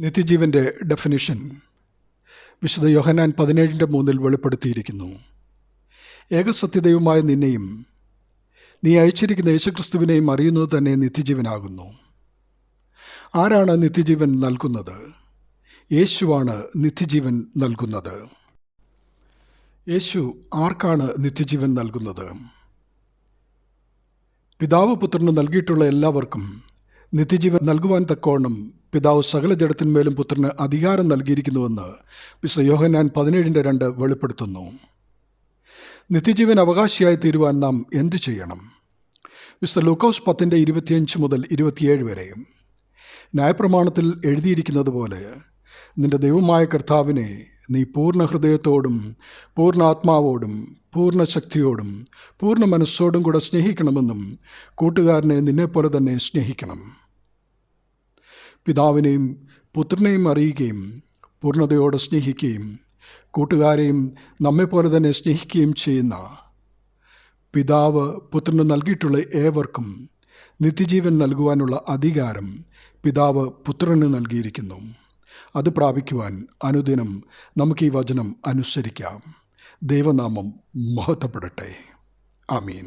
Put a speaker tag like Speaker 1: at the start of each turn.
Speaker 1: നിത്യജീവന്റെ ഡെഫിനിഷൻ വിശുദ്ധ യോഹനാൻ പതിനേഴിന്റെ മൂന്നിൽ വെളിപ്പെടുത്തിയിരിക്കുന്നു. ഏകസത്യദൈവമായ നിന്നെയും നീ അയച്ചിരിക്കുന്ന യേശുക്രിസ്തുവിനെയും അറിയുന്നത് തന്നെ നിത്യജീവനാകുന്നു. ആരാണ് നിത്യജീവൻ നൽകുന്നത്? യേശുവാണ് നിത്യജീവൻ നൽകുന്നത്. യേശു ആർക്കാണ് നിത്യജീവൻ നൽകുന്നത്? പിതാവ് പുത്രന് നൽകിയിട്ടുള്ള എല്ലാവർക്കും നിത്യജീവൻ നൽകുവാൻ തക്കവണ്ണം പിതാവ് സകല ജഡത്തിന്മേലും പുത്രന് അധികാരം നൽകിയിരിക്കുന്നുവെന്ന് വിശ്വ യോഹന്നാൻ പതിനേഴിന്റെ രണ്ട് വെളിപ്പെടുത്തുന്നു. നിത്യജീവൻ അവകാശിയായി തീരുവാൻ നാം എന്തു ചെയ്യണം? മിസ്റ്റർ ലൂക്കോസ് പത്തിന്റെ ഇരുപത്തിയഞ്ച് മുതൽ ഇരുപത്തിയേഴ് വരെയും ന്യായപ്രമാണത്തിൽ എഴുതിയിരിക്കുന്നത് പോലെ നിന്റെ ദൈവമായ കർത്താവിനെ നീ പൂർണ ഹൃദയത്തോടും പൂർണ ആത്മാവോടും പൂർണ ശക്തിയോടും പൂർണ മനസ്സോടും കൂടെ സ്നേഹിക്കണമെന്നും കൂട്ടുകാരനെ നിന്നെപ്പോലെ തന്നെ സ്നേഹിക്കണം. പിതാവിനെയും പുത്രനെയും അറിയുകയും പൂർണതയോടെ സ്നേഹിക്കുകയും കൂട്ടുകാരെയും നമ്മെപ്പോലെ തന്നെ സ്നേഹിക്കുകയും ചെയ്യുന്ന പിതാവ് പുത്രന് നൽകിയിട്ടുള്ള ഏവർക്കും നിത്യജീവൻ നൽകുവാനുള്ള അധികാരം പിതാവ് പുത്രന് നൽകിയിരിക്കുന്നു. അത് പ്രാപിക്കുവാൻ അനുദിനം നമുക്ക് ഈ വചനം അനുസരിക്കാം. ദൈവനാമം മഹത്വപ്പെടട്ടെ. ആമീൻ.